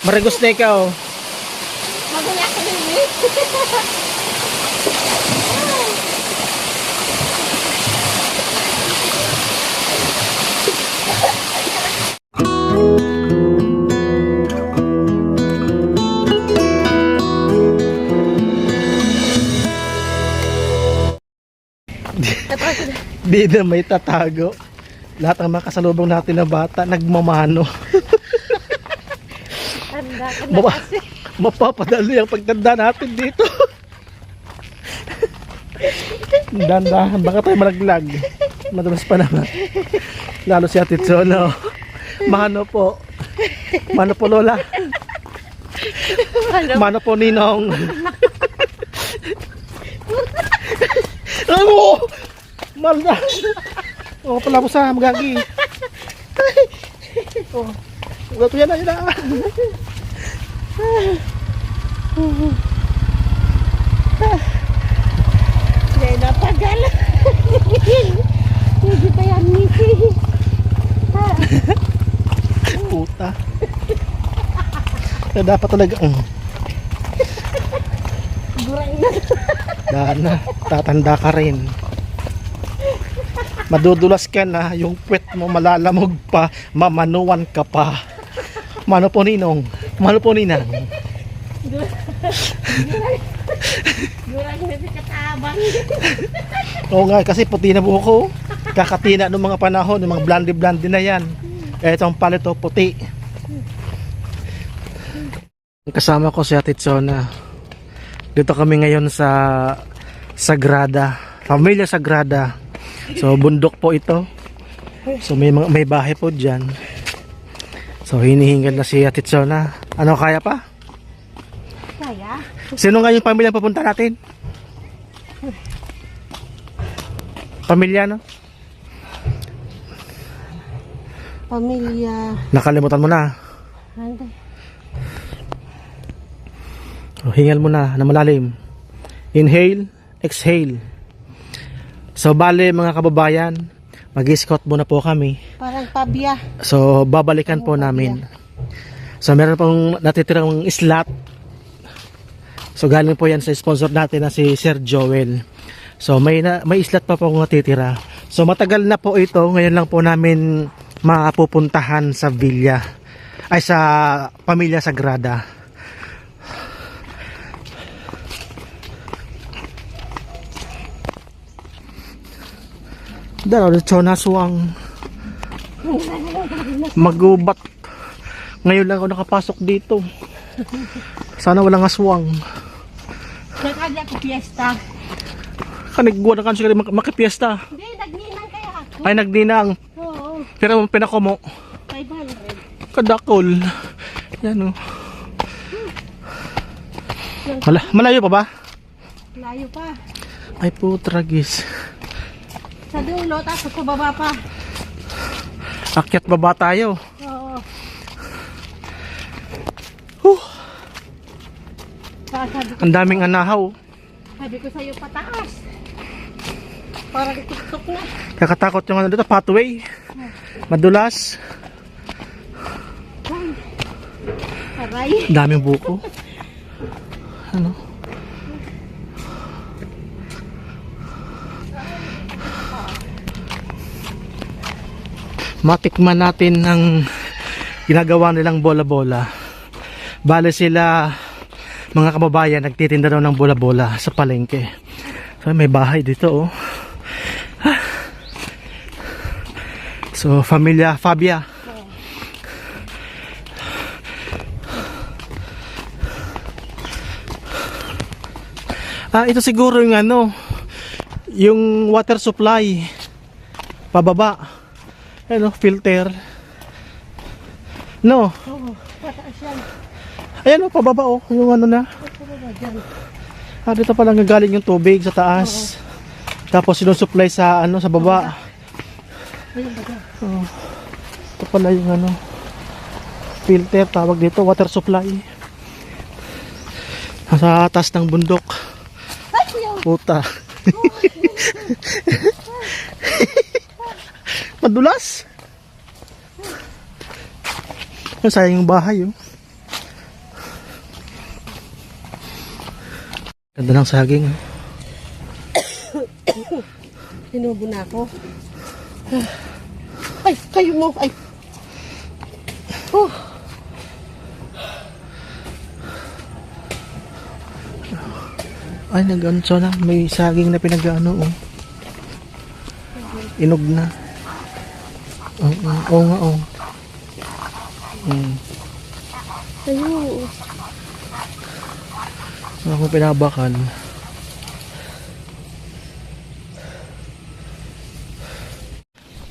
Maragos na ikaw. Magula ka din eh. Di na may tatago. Lahat ng mga kasalubong natin na bata, nagmamano. Kasi. mapapadali ang pagtanda natin dito. Dandahan, baka tayo malaglag. Madalas pa naman. Lalo si Ate Cholo. Mano po. Mano po Lola. Ano? Mano po Ninong. Ano? Malda. Oh, pala mo sa magagi. Oh. Gato yan na yun na. Hindi napagal. Hindi pa yan misi. Puta. Kaya dapat talaga, um, Gurang na. daan na, tatanda ka rin. Madudulas ka na, yung puwet mo malalamog pa, mamanuan ka pa. Mano po ninong? Mano po ninang? Gurang na sa katabang. Oo nga, kasi puti na buhok ko. Kakatina ng mga panahon, ng mga blondie-blondie na yan. Etong palito, puti. Kasama ko si Ate Chona. Dito kami ngayon sa Sagrada. Familia Sagrada. So, bundok po ito. So, may, may bahay po dyan. So, hinihingal na si Ate Chona. Ano, kaya pa? Kaya? Sino nga yung pamilya papunta natin? Pamilya, no? Pamilya. Nakalimutan mo na. Ano? O, hingal mo na na malalim. Inhale, exhale. So, bale mga kababayan, mag-scout muna po kami. Parang pabya. So, babalikan po namin. So, meron pong natitirang slot. So, galing po yan sa sponsor natin na si Sir Joel. So, may, na, may slot pa pong natitira. So, matagal na po ito. Ngayon lang po namin mapupuntahan sa Villa. Ay, sa Pamilya Sagrada. Dalaw, na suwang magubat. Ngayon lang ako nakapasok dito. Sana walang aswang. Nakadya ko fiesta. Kanigwa na kansi ka mak makipiesta. Hindi, nagninang kaya ako. Ay nagdinang. Oo, Pero pinako mo. 500. Kadakol. Yan o. Mala malayo pa ba? Layo pa. Ay putragis. Sa dulo, tapos sa baba pa. Akyat baba tayo. Oo. Huh, Sa- Sabi ko, ang daming anahaw. sabi ko sa'yo pataas. Parang tuktok na. Kakatakot yung ano dito, pathway. Madulas. Aray. Daming buko. Ano? Matikman natin ng ginagawa nilang bola-bola. Bale sila mga kababayan nagtitinda daw ng bola-bola sa palengke. So may bahay dito oh. So familia Fabia. Ah, ito siguro yung ano, yung water supply. Pababa. Ano, filter. No. Yan. Ayan oh, pababa oh, yung ano na. Ah, dito pala galing yung tubig sa taas. Tapos sinusupply sa ano sa baba. Ayun ba? Oh. Ito pala yung ano filter tawag dito, water supply. Sa taas ng bundok. Puta. Madulas. Ang sayang yung bahay oh. Ganda ng saging. Sinubo na ako. Ay, kayo mo. Ay. Oh, Ay, nag-anso na. May saging na pinag-ano, oh. Inog na. Oo, oo, oo nga, oh. Mm. Kayo. Ako pinabakan.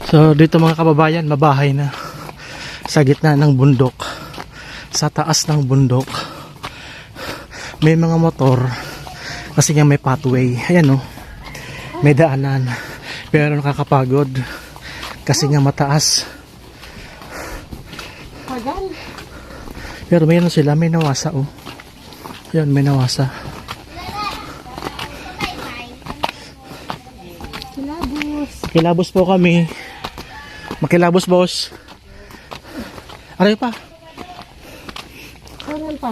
So, dito mga kababayan, mabahay na. Sa gitna ng bundok. Sa taas ng bundok. May mga motor. Kasi nga may pathway. Ayan oh. May daanan. Pero nakakapagod. Kasi nga mataas. Pero mayroon sila, may nawasa oh. Ayan, may nawasa. Kilabos. Kilabos po kami. Makilabos, boss. Aray pa. Kanan pa.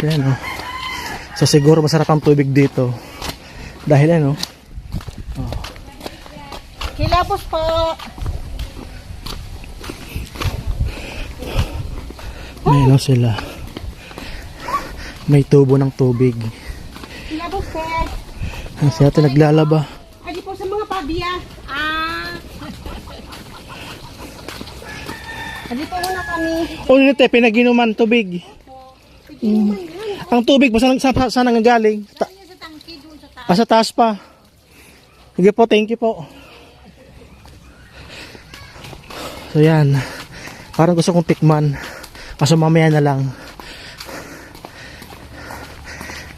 So, yan, oh. So, siguro masarap ang tubig dito. Dahil ano, Kilabos po. May ano sila. May tubo ng tubig. Kilabos po. Ah, Si ate naglalaba. Adi po sa mga pabiya. Ah. Adi po muna kami. O, oh, te, pinaginuman tubig. Ang tubig, pa saan, saan, saan nanggagaling? Ta- ah, sa taas pa. Sige po, thank you po. So, yan. Parang gusto kong tikman. Kaso mamaya na lang.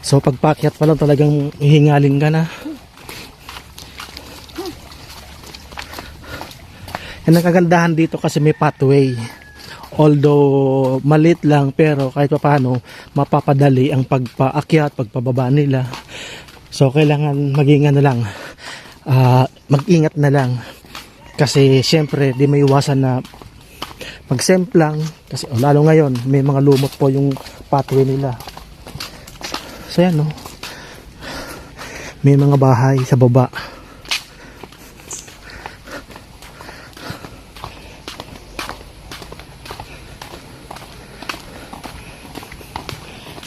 So, pagpakyat pa lang talagang hihingalin ka na. Yan ang kagandahan dito kasi may pathway. Although malit lang pero kahit pa paano mapapadali ang pagpaakyat, pagpababa nila. So kailangan maging ano lang, ah, mag-ingat na lang. Kasi siyempre di may iwasan na magsemplang kasi oh, lalo ngayon may mga lumot po yung pathway nila. So yan no. May mga bahay sa baba.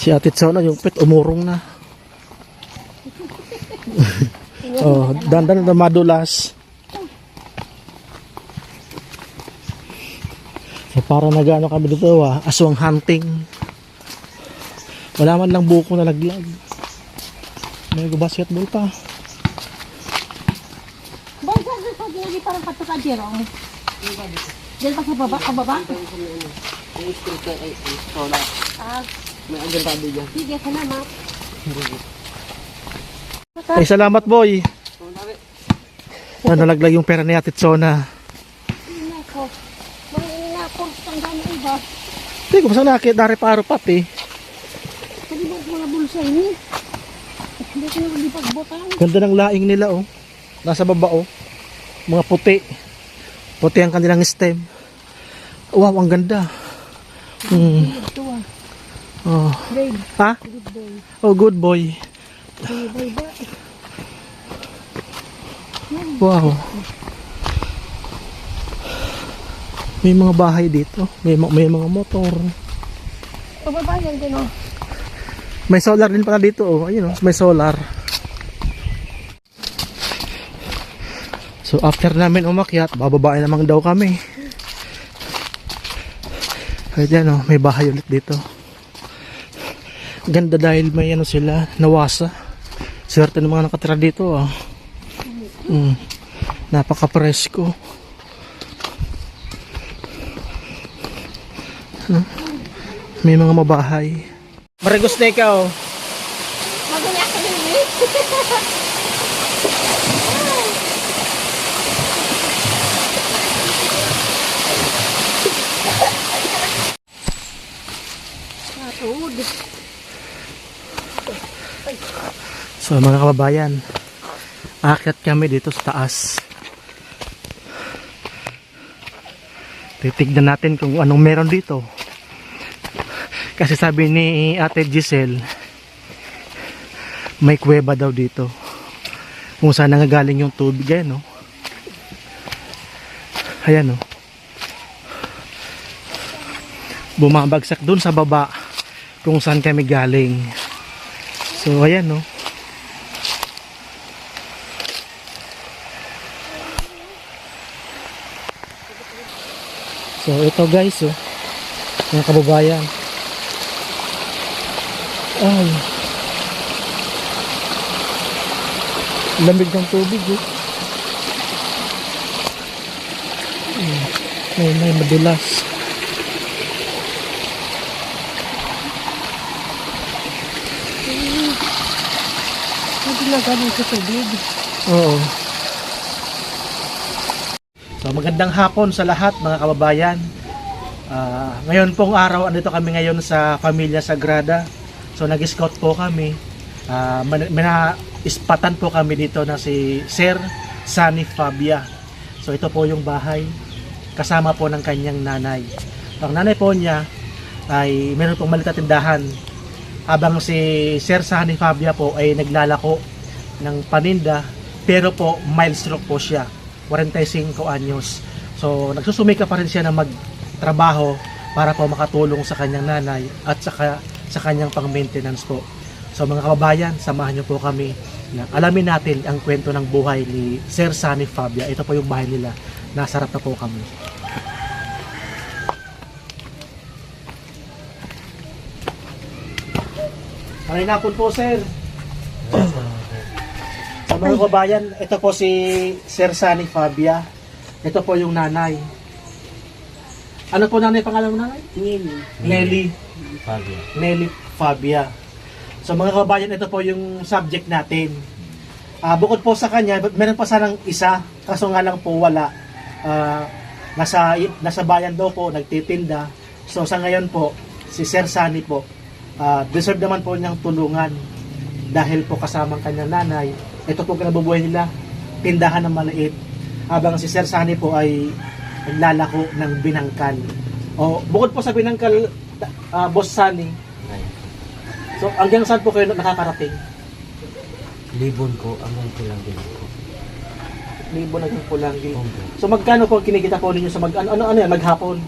Si Ate Tsona, yung pet, umurong na. oh, dandan na madulas. Para nagano kami dito, ah, aswang hunting. Wala man lang buko na laglag. May basketball pa. Saan sa pag lagi parang patuka Jerong? Diyan pa sa baba, kababa? Ah, May agentado dyan. sige, salamat. Ay, salamat boy. Ah, nalaglag yung pera ni Ate Tsona. Ina ko. Mga ko, tanggal ng iba. Hindi ko saan nakit, dari paro pati. Sabi mo mga bulsa ini. Hindi ko na pagbotang. Ganda ng laing nila oh. Nasa baba oh. Mga puti. Puti ang kanilang stem. Wow, ang ganda. Hmm. Ah. Oh. Babe, Ha? good boy. Oh, good boy. Babe, babe, babe. Wow. May mga bahay dito. May, ma- may mga motor. Pababayan din oh. May solar din pala dito oh. Ayun oh, may solar. So after namin umakyat, bababa naman daw kami. Kaya dyan oh, may bahay ulit dito. Ganda dahil may ano sila, nawasa. Swerte ng mga nakatira dito ah. Mm. Napaka-presko. Huh? May mga mabahay. Marigos na ikaw. Maganda ka din eh. So mga kababayan, aakyat kami dito sa taas. Titignan natin kung anong meron dito. Kasi sabi ni Ate Giselle, may kuweba daw dito. Kung saan nangagaling yung tubig, ayan no. Ayan no. Bumabagsak dun sa baba kung saan kami galing. So ayan no. So ito guys oh. Mga kababayan. Ay. Lamig ng tubig eh. Hmm. May, may madulas. Hindi na ganun sa tubig. Oo. So magandang hapon sa lahat mga kababayan. Ah, ngayon pong araw, andito kami ngayon sa Pamilya Sagrada. So nag-scout po kami. Ah, man- mina-ispatan po kami dito na si Sir Sunny Fabia. So ito po yung bahay kasama po ng kanyang nanay. Ang nanay po niya ay meron pong maliit tindahan habang si Sir Sunny Fabia po ay naglalako ng paninda pero po mild stroke po siya 45 anyos so nagsusumika pa rin siya na magtrabaho para po makatulong sa kanyang nanay at saka sa kanyang pang maintenance po so mga kababayan samahan niyo po kami na alamin natin ang kwento ng buhay ni Sir Sunny Fabia ito po yung bahay nila nasarap na po kami Maray na po sir Sa mga kabayan, ito po si Sir Sunny Fabia. Ito po yung nanay. Ano po nanay pangalan mo nanay? Nili. Nelly. Fabio. Nelly Fabia. So mga kabayan, ito po yung subject natin. Ah, bukod po sa kanya, meron pa sanang isa, kaso nga lang po wala. Ah, nasa, nasa bayan daw po, nagtitinda. So sa ngayon po, si Sir Sunny po, ah, deserve naman po niyang tulungan dahil po kasamang kanyang nanay. Ito po kinabubuhay nila, tindahan ng maliit. Habang si Sir Sunny po ay naglalako ng binangkal. O, bukod po sa binangkal, ah, Boss Sunny, So, hanggang saan po kayo nakakarating? Libon ko, hanggang kulang din ako. Libo na yung Pulanggi. Opo. So, magkano po kinikita po ninyo sa mag, ano, ano, ano yan, maghapon?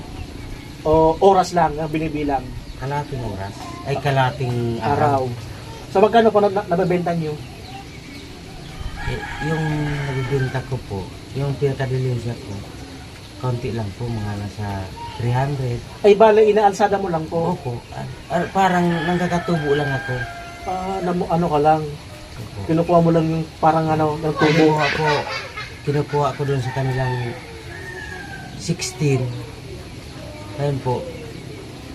O oras lang ang binibilang? Kalating oras. Ay, kalating Araw. araw. So, magkano po na, na, nabebenta nyo? Eh, yung nabibenta ko po, yung pinakadilinsya ko, konti lang po, mga nasa 300. Ay, bale, inaalsada mo lang po. Opo. Ah, ah, parang nangkakatubo lang ako. Ah, namu- ano ka lang, Opo. kinukuha mo lang yung parang ano, ng tubo. Kinukuha ko, kinukuha ko dun sa kanilang 16. Ayun po,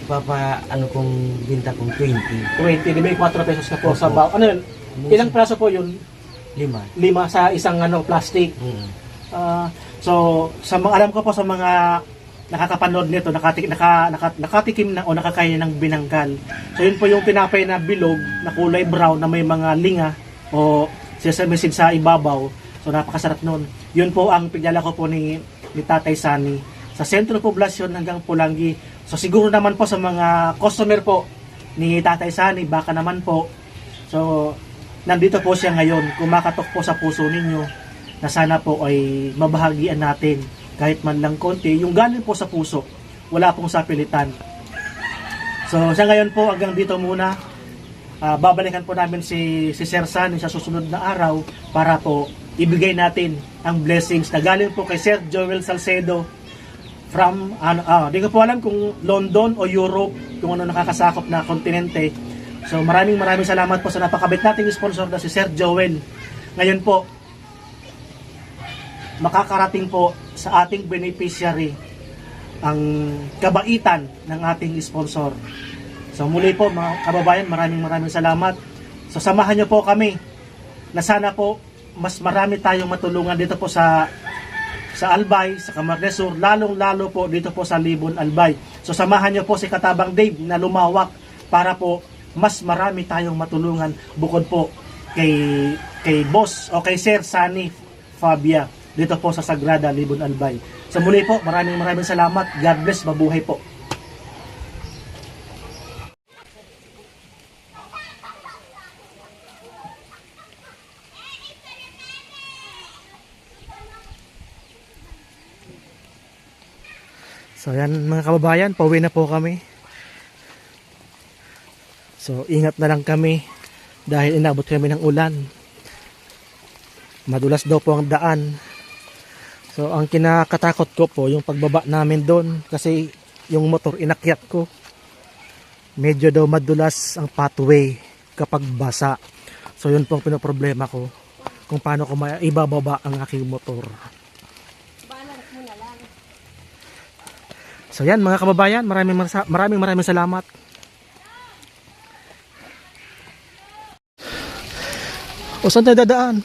ipapa, ano kong binta kong 20. 20, di ba yung 4 pesos na po sa Opo. baw. Ano yun? Ilang praso po yun? Lima. Lima sa isang ano, plastic. Mm. Ah, so, sa mga alam ko po sa mga nakakapanood nito, nakatik, naka, naka, nakatikim na o nakakain ng binangkal. So, yun po yung tinapay na bilog na kulay brown na may mga linga o sesamisin sa ibabaw. So, napakasarap nun. Yun po ang pinyala ko po ni, ni Tatay Sani sa sentro poblasyon hanggang Pulangi. So, siguro naman po sa mga customer po ni Tatay Sani, baka naman po. So, nandito po siya ngayon. Kumakatok po sa puso ninyo na sana po ay mabahagian natin kahit man lang konti, yung galing po sa puso, wala pong sapilitan. So sa ngayon po hanggang dito muna, Ah, babalikan po namin si, si Sir San sa susunod na araw para po ibigay natin ang blessings na galing po kay Sir Joel Salcedo from ano ah, di ko po alam kung London o Europe kung ano nakakasakop na kontinente. So maraming maraming salamat po sa napakabit nating sponsor na si Sir Joel. Ngayon po makakarating po sa ating beneficiary ang kabaitan ng ating sponsor. So muli po mga kababayan, maraming maraming salamat. So samahan niyo po kami na sana po mas marami tayong matulungan dito po sa sa Albay, sa Camarnesur, lalong-lalo po dito po sa Libon Albay. So samahan niyo po si Katabang Dave na lumawak para po mas marami tayong matulungan bukod po kay kay boss o kay Sir Sani Fabia dito po sa Sagrada Libon Albay. Sa muli po, maraming maraming salamat. God bless, mabuhay po. So yan mga kababayan, pauwi na po kami. So ingat na lang kami dahil inabot kami ng ulan. Madulas daw po ang daan. So ang kinakatakot ko po yung pagbaba namin doon kasi yung motor inakyat ko. Medyo daw madulas ang pathway kapag basa. So yun po ang pinoproblema ko kung paano ko maibababa ang aking motor. So yan mga kababayan, maraming maraming maraming salamat. O saan tayo dadaan?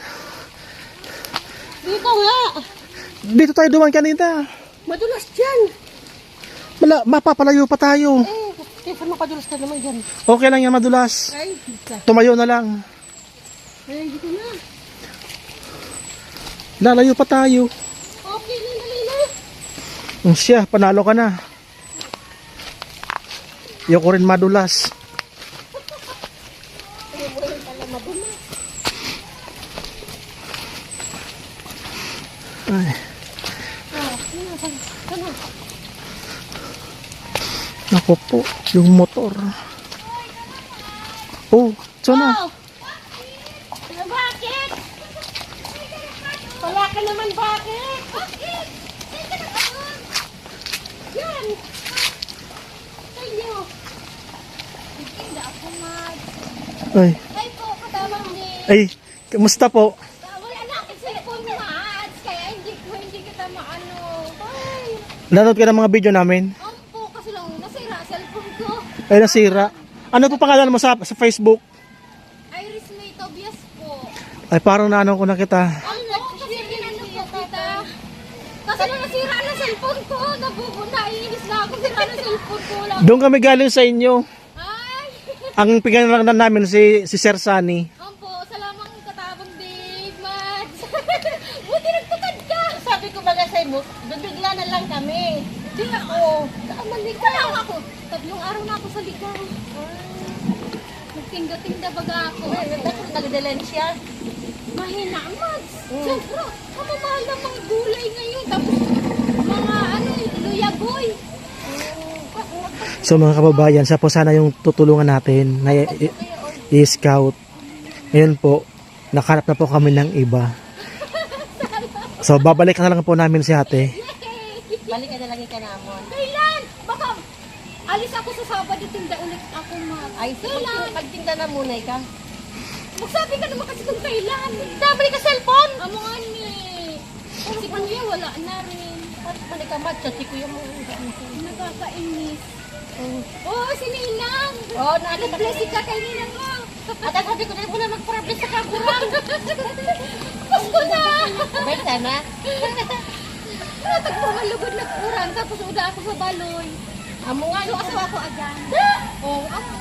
Dito nga. Dito tayo duman kanina. Madulas dyan. Mala, mapapalayo pa tayo. Eh, kaysa makadulas ka naman dyan. Okay lang yan madulas. Ay, dito. Tumayo na lang. Ay, dito na. Lalayo pa tayo. Okay na, dali na. Ang siya, panalo ka na. Yung ko rin madulas. Ay, mo rin pala madulas. Ay, Ah, ano, saan? Ano? Ako po, yung motor. Oh, sana. Oh! Bakit? Wala ka naman, bakit? Bakit? Na. Yan. Sa inyo. Hindi ako mag... Ay, Ay po, katamang ni... ay, kamusta po? Wala na akong cellphone maats, kaya hindi ko hindi kita maano. Ay, Nanood ka ng mga video namin? ampo Ay, nasira. Ano po pangalan mo sa, sa Facebook? Iris May Tobias po. Ay, parang naano ko na kita. Ano, kasi ginano po kita. Kasi nung nasira na cellphone ko, nabubuna, iinis na ako, sira na cellphone ko lang. Doon kami galing sa inyo. Ay, Ang pinagalan lang namin si, si Sir Sunny. ampo, salamang katabang Dave, Mads. Buti nagtukad ka. Sabi ko baga sa mo, bibigla na lang kami. Di ako. Maligaw. Wala ako. Tatlong araw na ako sa ligaw. Nagtinda-tinda baga ako. Nagdalan siya. Mahina, Mads. Siyempre, kamamahal ng mga gulay ngayon. Tapos, mga ano, luyagoy. So mga kababayan, siya po sana yung tutulungan natin na i-scout. Ngayon po, nakarap na po kami ng iba. So babalik na lang po namin si ate. Balik ka na lang ikanamon. Kailan? Alis ako sa Sabado, tinda ulit ako, Mads. Ay, kailan? Pagtinda na muna ka. Magsabi ka naman kasi kung kailan. Dabali ka cellphone? Amo nga ni. Si Kuya wala na rin. Balik ka, Mads. Kasi Kuya mo. Nakakainis. Oo, si Ninang. Oo, oh, nag-blessing ka kay Ninang mo. At sabi ko na muna mag-problem sa kaburang. Gusto na. Bait sana. Natag mo malugod na kurang tapos uda ako sa baloy. Amo nga, so asawa ko agad. Oo, amo.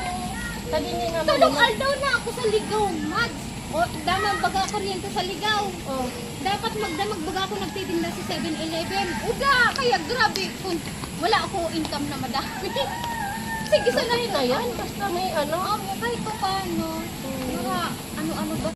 Sabi niya nga Tulong aldaw na ako sa ligaw, Mads. O, damang baga kuryente sa ligaw. Oh. Dapat magdamag baga ako nagtitinda sa 7-Eleven. Uda, kaya grabe. Kung wala ako income na madami. Sige, sanayin na yan. Basta may ano. Amo, kahit pa paano. Mga ano-ano ba?